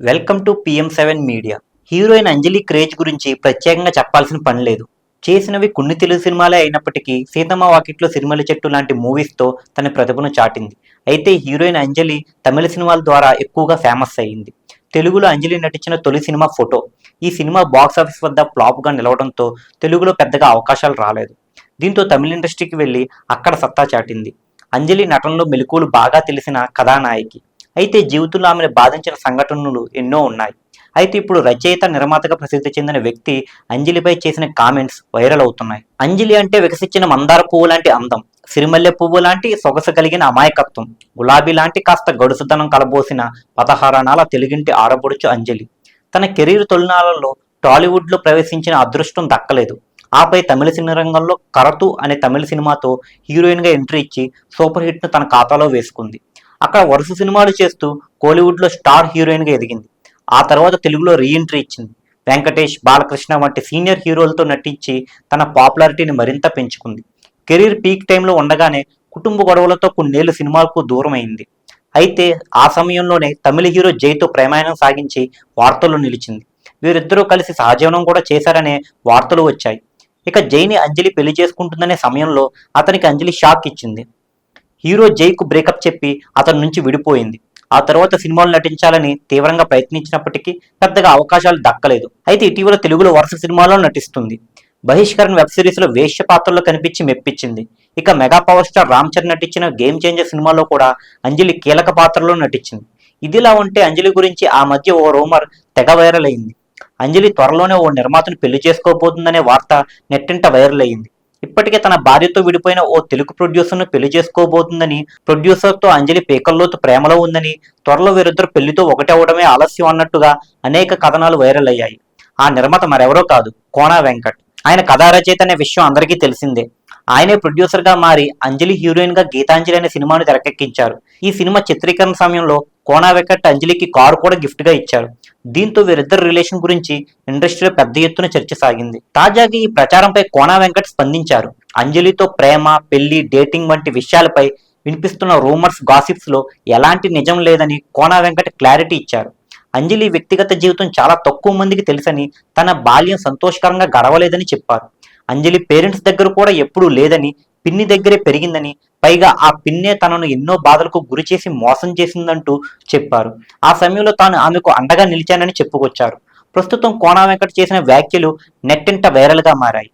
Welcome to PM seven media. Heroine Anjali craze గురించి ప్రత్యేకంగా చెప్పాల్సిన పని లేదు. చేసినవి కొన్ని తెలుగు సినిమాలే అయినప్పటికీ సీతమ్మ వాకిట్లో సిరిమల చెట్టు లాంటి మూవీస్తో తన ప్రతిభను చాటింది. అయితే హీరోయిన్ అంజలి తమిళ సినిమాల ద్వారా ఎక్కువగా ఫేమస్ అయ్యింది. తెలుగులో అంజలి నటించిన తొలి సినిమా ఫోటో. ఈ సినిమా బాక్స్ ఆఫీస్ వద్ద ఫ్లాప్గా నిలవడంతో తెలుగులో పెద్దగా అవకాశాలు రాలేదు. దీంతో తమిళ ఇండస్ట్రీకి వెళ్ళి అక్కడ సత్తా చాటింది. అంజలి నటనలో మెలకువలు బాగా తెలిసిన కథానాయకి. అయితే జీవితంలో ఆమెను బాధించిన సంఘటనలు ఎన్నో ఉన్నాయి. అయితే ఇప్పుడు రచయిత నిర్మాతగా ప్రసిద్ధి చెందిన వ్యక్తి అంజలిపై చేసిన కామెంట్స్ వైరల్ అవుతున్నాయి. అంజలి అంటే వికసించిన మందార పువ్వు లాంటి అందం సిరిమల్లె పువ్వు లాంటి సొగసు కలిగిన అమాయకత్వం గులాబీ లాంటి కాస్త గడుసుతనం కలబోసిన పదహారణాల తెలుగింటి ఆడబొడుచు అంజలి. తన కెరీర్ తొలినాలలో టాలీవుడ్లో ప్రవేశించిన అదృష్టం దక్కలేదు. ఆపై తమిళ సినీ రంగంలో కరతు అనే తమిళ సినిమాతో హీరోయిన్గా ఎంట్రీ ఇచ్చి సూపర్ హిట్ను తన ఖాతాలో వేసుకుంది. అక్కడ వరుస సినిమాలు చేస్తూ కోలీవుడ్లో స్టార్ హీరోయిన్గా ఎదిగింది. ఆ తర్వాత తెలుగులో రీఎంట్రీ ఇచ్చింది. వెంకటేష్ బాలకృష్ణ వంటి సీనియర్ హీరోలతో నటించి తన పాపులారిటీని మరింత పెంచుకుంది. కెరీర్ పీక్ టైంలో ఉండగానే కుటుంబ గొడవలతో కొన్నేళ్ళు సినిమాలకు దూరమైంది. అయితే ఆ సమయంలోనే తమిళ హీరో జైతో ప్రేమాయణం సాగించి వార్తల్లో నిలిచింది. వీరిద్దరూ కలిసి సహజీవనం కూడా చేశారనే వార్తలు వచ్చాయి. ఇక జైని అంజలి పెళ్ళి చేసుకుంటుందనే సమయంలో అతనికి అంజలి షాక్ ఇచ్చింది. హీరో జైకు బ్రేకప్ చెప్పి అతని నుంచి విడిపోయింది. ఆ తర్వాత సినిమాలు నటించాలని తీవ్రంగా ప్రయత్నించినప్పటికీ పెద్దగా అవకాశాలు దక్కలేదు. అయితే ఇటీవల తెలుగులో వరుస సినిమాల్లో నటిస్తుంది. బహిష్కరణ వెబ్ సిరీస్లో వేష్య పాత్రలో కనిపించి మెప్పించింది. ఇక mega power star Ram Charan నటించిన గేమ్ చేంజర్ సినిమాలో కూడా అంజలి కీలక పాత్రలో నటించింది. ఇదిలా ఉంటే అంజలి గురించి ఆ మధ్య ఓ రూమర్ తెగ వైరల్ అయింది. అంజలి త్వరలోనే ఓ నిర్మాతను పెళ్ళి చేసుకోబోతుందనే వార్త నెట్టింట వైరల్ అయింది. ఇప్పటికే తన భార్యతో విడిపోయిన ఓ తెలుగు ప్రొడ్యూసర్ను పెళ్ళి చేసుకోబోతుందని ప్రొడ్యూసర్తో అంజలి పేకల్లోతు ప్రేమలో ఉందని త్వరలో వీరిద్దరు పెళ్ళితో ఒకటవడమే ఆలస్యం అన్నట్టుగా అనేక కథనాలు వైరల్ అయ్యాయి. ఆ నిర్మాత మరెవరో కాదు కోనా వెంకట్. ఆయన కథా రచయిత అనే విషయం అందరికీ తెలిసిందే. ఆయనే ప్రొడ్యూసర్గా మారి అంజలి హీరోయిన్గా గీతాంజలి అనే సినిమాను తెరకెక్కించారు. ఈ సినిమా చిత్రీకరణ సమయంలో కోనా వెంకట్ అంజలికి కారు కూడా గిఫ్ట్గా ఇచ్చారు. దీంతో వీరిద్దరు రిలేషన్ గురించి ఇండస్ట్రీలో పెద్ద ఎత్తున చర్చ సాగింది. తాజాగా ఈ ప్రచారంపై కోనా వెంకట్ స్పందించారు. అంజలితో ప్రేమ పెళ్ళి డేటింగ్ వంటి విషయాలపై వినిపిస్తున్న రూమర్స్ గాసిప్స్లో ఎలాంటి నిజం లేదని కోనా వెంకట్ క్లారిటీ ఇచ్చారు. అంజలి వ్యక్తిగత జీవితం చాలా తక్కువ మందికి తెలుసని తన బాల్యం సంతోషకరంగా గడవలేదని చెప్పారు. అంజలి పేరెంట్స్ దగ్గర కూడా ఎప్పుడూ లేదని పిన్ని దగ్గరే పెరిగిందని పైగా ఆ పిన్నే తనను ఎన్నో బాధలకు గురి చేసి మోసం చేసిందంటూ చెప్పారు. ఆ సమయంలో తాను ఆమెకు అండగా నిలిచానని చెప్పుకొచ్చారు. ప్రస్తుతం కోనా వెంకట్ చేసిన వ్యాఖ్యలు నెట్టింట వైరల్గా మారాయి.